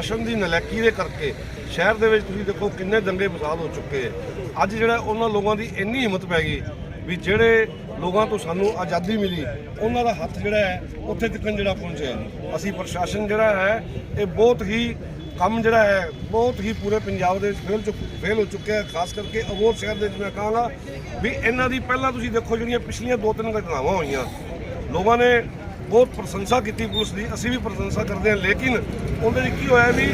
ਪ੍ਰਸ਼ਾਸਨ ਦੀ ਨਲੈਕੀ ਦੇ ਕਰਕੇ ਸ਼ਹਿਰ ਦੇ ਵਿੱਚ ਤੁਸੀਂ ਦੇਖੋ ਕਿੰਨੇ ਦੰਗੇ ਫਸਾਦ ਹੋ ਚੁੱਕੇ ਹੈ। ਅੱਜ ਜਿਹੜਾ ਉਹਨਾਂ ਲੋਕਾਂ ਦੀ ਇੰਨੀ ਹਿੰਮਤ ਪੈ ਗਈ ਵੀ ਜਿਹੜੇ ਲੋਕਾਂ ਤੋਂ ਸਾਨੂੰ ਆਜ਼ਾਦੀ ਮਿਲੀ, ਉਹਨਾਂ ਦਾ ਹੱਥ ਜਿਹੜਾ ਹੈ, ਉੱਥੇ ਤੱਕ ਜਿਹੜਾ ਪਹੁੰਚਿਆ। ਅਸੀਂ ਪ੍ਰਸ਼ਾਸਨ ਜਿਹੜਾ ਹੈ, ਇਹ ਬਹੁਤ ਹੀ ਕੰਮ ਜਿਹੜਾ ਹੈ, ਬਹੁਤ ਹੀ ਪੂਰੇ ਪੰਜਾਬ ਦੇ ਵਿੱਚ ਫੇਲ ਚੁੱਕ ਫੇਲ ਹੋ ਚੁੱਕਿਆ ਹੈ। ਖਾਸ ਕਰਕੇ ਅਬੋਹਰ ਸ਼ਹਿਰ ਦੇ ਵਿੱਚ ਮੈਂ ਕਹਾਂਗਾ ਵੀ ਇਹਨਾਂ ਦੀ ਪਹਿਲਾਂ ਤੁਸੀਂ ਦੇਖੋ ਜਿਹੜੀਆਂ ਪਿਛਲੀਆਂ ਦੋ ਤਿੰਨ ਘਟਨਾਵਾਂ ਹੋਈਆਂ, ਲੋਕਾਂ ਨੇ ਬਹੁਤ ਪ੍ਰਸ਼ੰਸਾ ਕੀਤੀ ਪੁਲਿਸ ਦੀ, ਅਸੀਂ ਵੀ ਪ੍ਰਸ਼ੰਸਾ ਕਰਦੇ ਹਾਂ, ਲੇਕਿਨ ਉਹਦੇ ਵਿੱਚ ਕੀ ਹੋਇਆ ਵੀ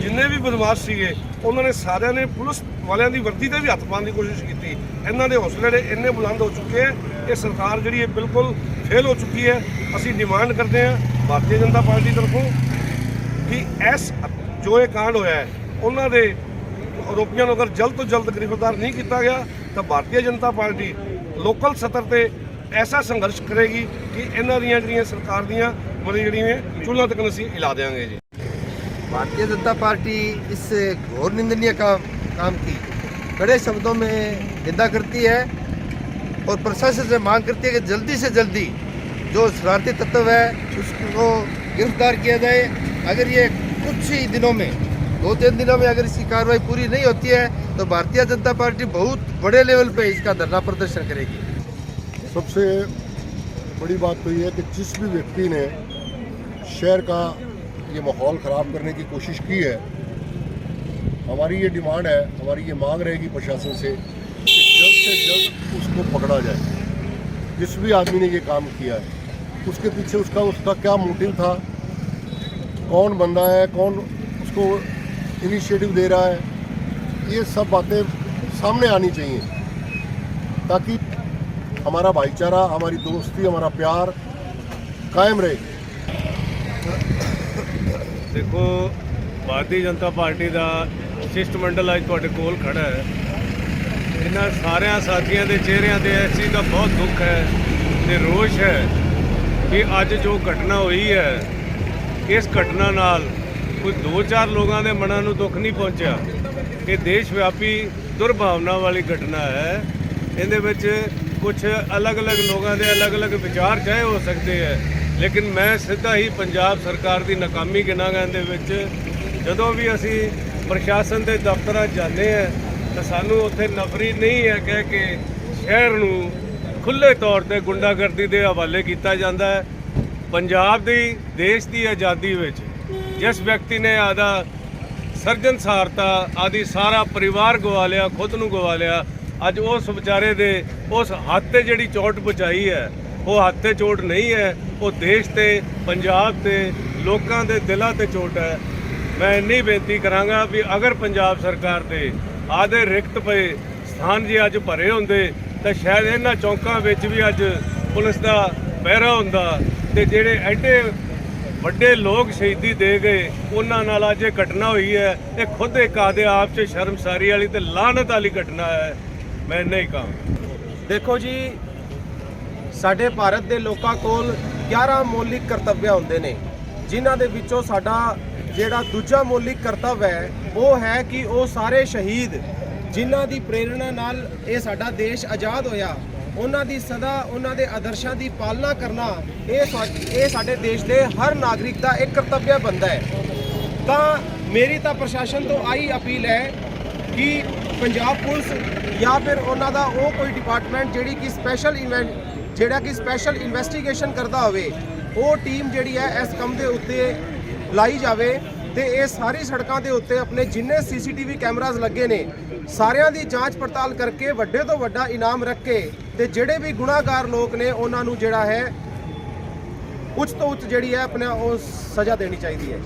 ਜਿੰਨੇ ਵੀ ਬਦਮਾਸ਼ ਸੀਗੇ, ਉਹਨਾਂ ਨੇ ਸਾਰਿਆਂ ਨੇ ਪੁਲਿਸ ਵਾਲਿਆਂ ਦੀ ਵਰਦੀ ਤੇ ਵੀ ਹੱਥ ਪਾਉਣ ਦੀ ਕੋਸ਼ਿਸ਼ ਕੀਤੀ। ਇਹਨਾਂ ਦੇ ਹੌਸਲੇ ਜਿਹੜੇ ਇੰਨੇ ਬੁਲੰਦ ਹੋ ਚੁੱਕੇ ਹੈ, ਇਹ ਸਰਕਾਰ ਜਿਹੜੀ ਹੈ ਬਿਲਕੁਲ ਫੇਲ ਹੋ ਚੁੱਕੀ ਹੈ। ਅਸੀਂ ਡਿਮਾਂਡ ਕਰਦੇ ਹਾਂ ਭਾਰਤੀ ਜਨਤਾ ਪਾਰਟੀ ਤਰਫੋਂ ਕਿ ਇਸ ਜੋ ਇਹ ਕਾਂਡ ਹੋਇਆ ਹੈ, ਉਹਨਾਂ ਦੇ ਆਰੋਪੀਆਂ ਨੂੰ ਅਗਰ ਜਲਦ ਤੋਂ ਜਲਦ ਗ੍ਰਿਫਤਾਰ ਨਹੀਂ ਕੀਤਾ ਗਿਆ, ਤਾਂ ਭਾਰਤੀ ਜਨਤਾ ਪਾਰਟੀ ਲੋਕਲ ਸਤਰ ਤੇ ਐਸਾ ਸੰਘਰਸ਼ ਕਰੇਗੀ ਕਿ ਇਹਨਾਂ ਦੀਆਂ ਜਿਹੜੀਆਂ ਸਰਕਾਰ ਦੀਆਂ ਮਤਲਬ ਜਿਹੜੀਆਂ ਚੁੱਲ੍ਹਾ ਤੱਕ ਅਸੀਂ ਹਿਲਾ ਦੇਵਾਂਗੇ ਜੀ भारतीय जनता पार्टी इस घोर निंदनीय काम काम की कड़े शब्दों में निंदा करती है और प्रशासन से मांग करती है कि जल्दी से जल्दी जो शरारती तत्व है उसको गिरफ्तार किया जाए अगर ये कुछ ही दिनों में दो तीन दिनों में अगर इसकी कार्रवाई पूरी नहीं होती है तो भारतीय जनता पार्टी बहुत बड़े लेवल पे इसका धरना प्रदर्शन करेगी सबसे बड़ी बात तो ये है कि जिस भी व्यक्ति ने शहर का ये माहौल ख़राब करने की कोशिश की है, हमारी ये डिमांड है, हमारी ये मांग रहेगी प्रशासन से कि जल्द से जल्द उसको पकड़ा जाए। जिस भी आदमी ने ये काम किया है, उसके पीछे उसका उसका क्या मोटिव था? कौन बंदा है? कौन उसको इनिशिएटिव दे रहा है? ये सब बातें सामने आनी चाहिए, ताकि हमारा भाईचारा हमारी दोस्ती हमारा प्यार कायम रहे ਦੇਖੋ ਭਾਰਤੀ ਜਨਤਾ ਪਾਰਟੀ ਦਾ ਸ਼ਿਸ਼ਟ ਮੰਡਲ ਅੱਜ ਤੁਹਾਡੇ ਕੋਲ ਖੜਾ ਹੈ ਇਹਨਾਂ ਸਾਰਿਆਂ ਸਾਥੀਆਂ ਦੇ ਚਿਹਰਿਆਂ ਤੇ ਇਸ ਚੀਜ਼ ਦਾ ਬਹੁਤ ਦੁੱਖ ਹੈ ਤੇ ਰੋਸ਼ ਹੈ ਕਿ ਅੱਜ ਜੋ ਘਟਨਾ ਹੋਈ ਹੈ ਇਸ ਘਟਨਾ ਨਾਲ ਕੋਈ ਦੋ ਚਾਰ ਲੋਕਾਂ ਦੇ ਮਨਾਂ ਨੂੰ ਦੁੱਖ ਨਹੀਂ ਪਹੁੰਚਿਆ ਇਹ ਦੇਸ਼ ਵਿਆਪੀ ਦੁਰਭਾਵਨਾ ਵਾਲੀ ਘਟਨਾ ਹੈ ਇਹਦੇ ਵਿੱਚ ਕੁਝ ਅਲੱਗ-ਅਲੱਗ ਲੋਕਾਂ ਦੇ ਅਲੱਗ-ਅਲੱਗ ਵਿਚਾਰ ਚਾਹੇ ਹੋ ਸਕਦੇ ਹੈ। ਲੇਕਿਨ ਮੈਂ ਸਿੱਧਾ ਹੀ ਪੰਜਾਬ ਸਰਕਾਰ ਦੀ ਨਾਕਾਮੀ ਗਿਣਾਂਗਾ ਇਹਦੇ ਵਿੱਚ, ਜਦੋਂ ਵੀ ਅਸੀਂ ਪ੍ਰਸ਼ਾਸਨ ਦੇ ਦਫ਼ਤਰਾਂ ਜਾਂਦੇ ਹਾਂ, ਤਾਂ ਸਾਨੂੰ ਉੱਥੇ ਨਫਰੀ ਨਹੀਂ ਹੈ ਕਹਿ ਕੇ ਸ਼ਹਿਰ ਨੂੰ ਖੁੱਲੇ ਤੌਰ ਤੇ ਗੁੰਡਾਗਰਦੀ ਦੇ ਹਵਾਲੇ ਕੀਤਾ ਜਾਂਦਾ ਹੈ। ਪੰਜਾਬ ਦੀ, ਦੇਸ਼ ਦੀ ਆਜ਼ਾਦੀ ਵਿੱਚ ਜਿਸ ਵਿਅਕਤੀ ਨੇ ਆਦਾ ਸਰਜਨ ਸਾਰਤਾ, ਆਦੀ ਸਾਰਾ ਪਰਿਵਾਰ ਗਵਾ ਲਿਆ, ਖੁਦ ਨੂੰ ਗਵਾ ਲਿਆ ਅੱਜ ਉਸ ਵਿਚਾਰੇ ਦੇ ਉਸ ਹੱਥ ਤੇ ਜਿਹੜੀ ਚੋਟ ਪਹੁੰਚਾਈ ਹੈ, ਉਹ ਹੱਥ ਤੇ ਚੋਟ ਨਹੀਂ ਹੈ, ਉਹ ਦੇਸ਼ ਤੇ, ਪੰਜਾਬ ਤੇ, ਲੋਕਾਂ ਦੇ ਦਿਲਾਂ ਤੇ ਚੋਟ ਹੈ। ਮੈਂ ਇੰਨੀ ਬੇਨਤੀ ਕਰਾਂਗਾ ਵੀ ਅਗਰ ਪੰਜਾਬ ਸਰਕਾਰ ਦੇ ਆਦੇ ਰਿਕਤ ਪਏ, ਸਥਾਨ ਜੇ ਅੱਜ ਭਰੇ ਹੁੰਦੇ, ਤਾਂ ਸ਼ਾਇਦ ਇਹਨਾਂ ਚੌਂਕਾਂ ਵਿੱਚ ਵੀ ਅੱਜ ਪੁਲਿਸ ਦਾ ਪਹਿਰਾ ਹੁੰਦਾ ਤੇ ਜਿਹੜੇ ਐਡੇ ਵੱਡੇ ਲੋਕ ਸ਼ਹੀਦੀ ਦੇ ਗਏ, ਉਹਨਾਂ ਨਾਲ ਅੱਜ ਇਹ ਘਟਨਾ ਹੋਈ ਹੈ। ਇਹ ਖੁਦ ਇੱਕ ਆਦੇ ਆਪ 'ਚ ਸ਼ਰਮਸਾਰੀ ਵਾਲੀ ਤੇ ਲਾਹਨਤ ਵਾਲੀ ਘਟਨਾ ਹੈ। ਮੈਂ ਨਹੀਂ ਕਹਾਂ ਦੇਖੋ ਜੀ, ਸਾਡੇ ਭਾਰਤ ਦੇ ਲੋਕਾਂ ਕੋਲ 11 ਮੌਲਿਕ ਕਰਤੱਵ ਹੁੰਦੇ ਨੇ, ਜਿਨ੍ਹਾਂ ਦੇ ਵਿੱਚੋਂ ਸਾਡਾ ਜਿਹੜਾ ਦੂਜਾ ਮੌਲਿਕ ਕਰਤੱਵ ਹੈ, ਉਹ ਹੈ ਕਿ ਉਹ ਸਾਰੇ ਸ਼ਹੀਦ ਜਿਨ੍ਹਾਂ ਦੀ ਪ੍ਰੇਰਣਾ ਨਾਲ ਇਹ ਸਾਡਾ ਦੇਸ਼ ਆਜ਼ਾਦ ਹੋਇਆ, ਉਹਨਾਂ ਦੀ ਸਦਾ, ਉਹਨਾਂ ਦੇ ਆਦਰਸ਼ਾਂ ਦੀ ਪਾਲਣਾ ਕਰਨਾ, ਇਹ ਸਾ- ਇਹ ਸਾਡੇ ਦੇਸ਼ ਦੇ ਹਰ ਨਾਗਰਿਕ ਦਾ ਇੱਕ ਕਰਤੱਵ ਬਣਦਾ ਹੈ। ਤਾਂ ਮੇਰੀ ਤਾਂ ਪ੍ਰਸ਼ਾਸਨ ਤੋਂ ਆਈ ਅਪੀਲ ਹੈ ਕਿ ਪੰਜਾਬ ਪੁਲਿਸ ਜਾਂ ਫਿਰ ਉਹਨਾਂ ਦਾ ਉਹ ਕੋਈ ਡਿਪਾਰਟਮੈਂਟ ਜਿਹੜੀ ਕਿ ਸਪੈਸ਼ਲ ਇਵੈਂਟ ਜਿਹੜਾ ਕਿ ਸਪੈਸ਼ਲ ਇਨਵੈਸਟੀਗੇਸ਼ਨ ਕਰਦਾ ਹੋਵੇ, ਉਹ ਟੀਮ ਜਿਹੜੀ ਹੈ ਇਸ ਕੰਮ ਦੇ ਉੱਤੇ ਲਾਈ ਜਾਵੇ ਤੇ ਇਹ ਸਾਰੀ ਸੜਕਾਂ ਦੇ ਉੱਤੇ ਆਪਣੇ ਜਿੰਨੇ ਸੀਸੀਟੀਵੀ ਕੈਮਰਾਜ਼ ਲੱਗੇ ਨੇ, ਸਾਰਿਆਂ ਦੀ ਜਾਂਚ ਪੜਤਾਲ ਕਰਕੇ ਵੱਡੇ ਤੋਂ ਵੱਡਾ ਇਨਾਮ ਰੱਖ ਕੇ ਤੇ ਜਿਹੜੇ ਵੀ ਗੁਨਾਹਗਾਰ ਲੋਕ ਨੇ ਉਹਨਾਂ ਨੂੰ ਜਿਹੜਾ ਹੈ, ਉੱਚ ਤੋਂ ਉੱਚ ਜਿਹੜੀ ਹੈ ਆਪਣਾ ਉਹ ਸਜ਼ਾ ਦੇਣੀ ਚਾਹੀਦੀ ਹੈ।